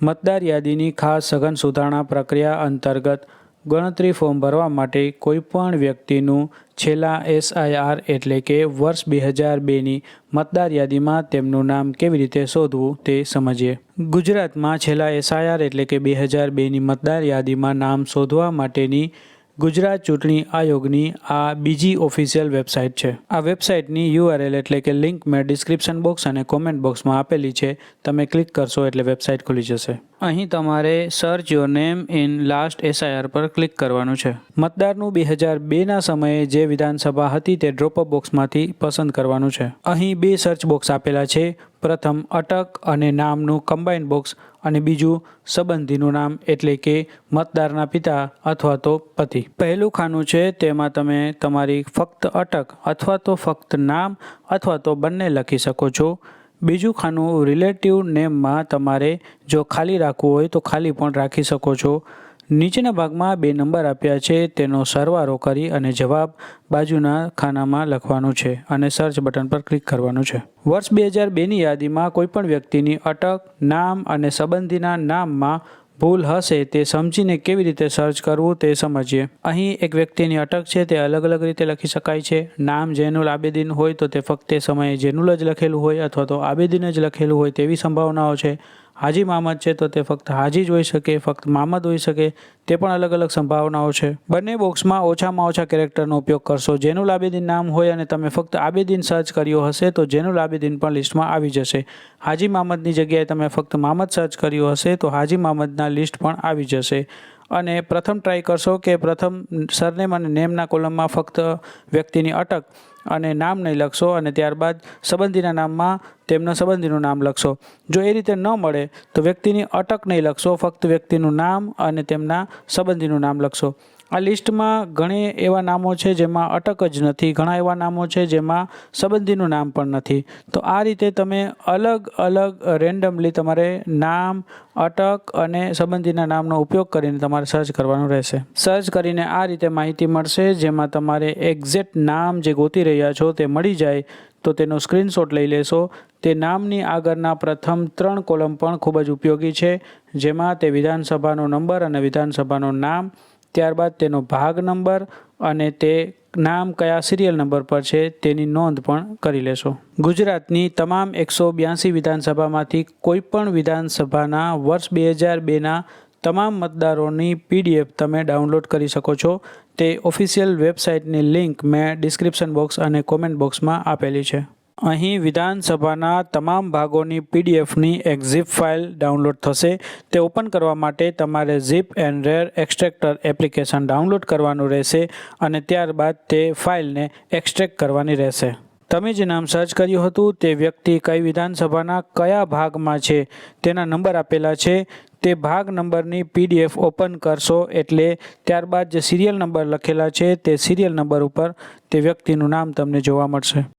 મતદાર યાદીની ખાસ સઘન સુધારણા પ્રક્રિયા અંતર્ગત ગણતરી ફોર્મ ભરવા માટે કોઈપણ વ્યક્તિનું છેલ્લા એસઆઈઆર એટલે કે વર્ષ બે હજાર બેની મતદાર યાદીમાં તેમનું નામ કેવી રીતે શોધવું તે સમજીએ. ગુજરાતમાં છેલ્લા એસઆઈઆર એટલે કે બે હજાર બેની મતદાર યાદીમાં નામ શોધવા માટેની ગુજરાત ચૂંટણી આયોગની આ બીજી ઓફિશિયલ વેબસાઇટ છે. આ વેબસાઇટની યુઆરએલ એટલે કે લિંક મેં ડિસ્ક્રિપ્શન બોક્સ અને કોમેન્ટ બોક્સમાં આપેલી છે. તમે ક્લિક કરશો એટલે વેબસાઇટ ખુલી જશે. અહીં તમારે search your name in last SIR પર ક્લિક કરવાનું છે. મતદારનું બે હજાર બેના સમયે જે વિધાનસભા હતી તે ડ્રોપઅપ બોક્સમાંથી પસંદ કરવાનું છે. અહીં બે સર્ચ બોક્સ આપેલા છે. પ્રથમ, અટક અને નામનું કમ્બાઇન બોક્સ અને બીજું, સંબંધીનું નામ એટલે કે મતદારના પિતા અથવા તો પતિ. પહેલું ખાનું છે, તેમાં તમે તમારી ફક્ત અટક અથવા તો ફક્ત નામ અથવા તો બંને લખી શકો છો. બીજું ખાનું રિલેટિવ નેમમાં તમારે જો ખાલી રાખવું હોય તો ખાલી પણ રાખી શકો છો. નીચેના ભાગમાં બે નંબર આપ્યા છે, તેનો સરવારો કરી અને જવાબ બાજુના ખાનામાં લખવાનું છે અને સર્ચ બટન પર ક્લિક કરવાનું છે. વર્ષ બે હજાર બેની યાદીમાં કોઈપણ વ્યક્તિની અટક, નામ અને સંબંધીના નામમાં ભૂલ હશે તે સમજીને કેવી રીતે સર્ચ કરવું તે સમજીએ. અહીં એક વ્યક્તિની અટક છે, તે અલગ અલગ રીતે લખી શકાય છે. નામ જેનુલ આબેદીન હોય તો તે ફક્ત સમયે જેનુલ જ લખેલું હોય અથવા તો આબેદીન જ લખેલું હોય તેવી સંભાવનાઓ છે. હાજી મામદ છે તો તે ફક્ત હાજી જ હોઈ શકે, ફક્ત મામદ હોઈ શકે, તે પણ અલગ અલગ સંભાવનાઓ છે. બંને બોક્સમાં ઓછામાં ઓછા કેરેક્ટરનો ઉપયોગ કરશો. જેનું લાબેદીન નામ હોય અને તમે ફક્ત આબેદીન સર્ચ કર્યો હશે તો જેનું લાબેદીન પણ લિસ્ટમાં આવી જશે. હાજી મામદની જગ્યાએ તમે ફક્ત મામદ સર્ચ કર્યું હશે તો હાજી મામદના લિસ્ટ પણ આવી જશે. અને પ્રથમ ટ્રાય કરશો કે પ્રથમ સરનેમ અને નેમના કોલમમાં ફક્ત વ્યક્તિની અટક અને નામ નહીં લખશો અને ત્યારબાદ સંબંધીના નામમાં તેમના સંબંધીનું નામ લખશો. જો એ રીતે ન મળે, તો વ્યક્તિની અટક નહીં લખશો, ફક્ત વ્યક્તિનું નામ અને તેમના સંબંધીનું નામ લખશો. આ લિસ્ટમાં ઘણી એવા નામો છે જેમાં અટક જ નથી. ઘણા એવા નામો છે જેમાં સંબંધીનું નામ પણ નથી. તો આ રીતે તમે અલગ અલગ, રેન્ડમલી તમારે નામ, અટક અને સંબંધીના નામનો ઉપયોગ કરીને તમારે સર્ચ કરવાનું રહેશે. સર્ચ કરીને આ રીતે માહિતી મળશે, જેમાં તમારે એક્ઝેક્ટ નામ જે ગોતી રહ્યા છો તે મળી જાય, તો તેનો સ્ક્રીનશોટ લઈ લેશો. તે નામની આગળના પ્રથમ ત્રણ કોલમ પણ ખૂબ જ ઉપયોગી છે, જેમાં તે વિધાનસભાનો નંબર અને વિધાનસભાનું નામ ત્યારબાદ તેનો ભાગ નંબર અને તે નામ કયા સિરિયલ નંબર પર છે તેની નોંધ પણ કરી લેશો. ગુજરાતની તમામ એકસો બ્યાસી વિધાનસભામાંથી કોઈપણ વિધાનસભાના વર્ષ બે હજાર બેના તમામ મતદારોની પીડીએફ તમે ડાઉનલોડ કરી શકો છો. તે ઓફિશિયલ વેબસાઇટની લિંક મેં ડિસ્ક્રિપ્શન બોક્સ અને કોમેન્ટ બોક્સમાં આપેલી છે. અહીં વિધાનસભાના તમામ ભાગોની પીડીએફની એક ઝીપ ફાઇલ ડાઉનલોડ થશે. તે ઓપન કરવા માટે તમારે zip and rar extractor application download કરવાનું રહેશે અને ત્યારબાદ તે ફાઇલને એક્સટ્રેક્ટ કરવાની રહેશે. તમે જે નામ સર્ચ કર્યું હતું તે વ્યક્તિ કઈ વિધાનસભાના કયા ભાગમાં છે તેના નંબર આપેલા છે. તે ભાગ નંબરની પીડીએફ ઓપન કરશો એટલે ત્યારબાદ જે સિરિયલ નંબર લખેલા છે તે સિરિયલ નંબર ઉપર તે વ્યક્તિનું નામ તમને જોવા મળશે.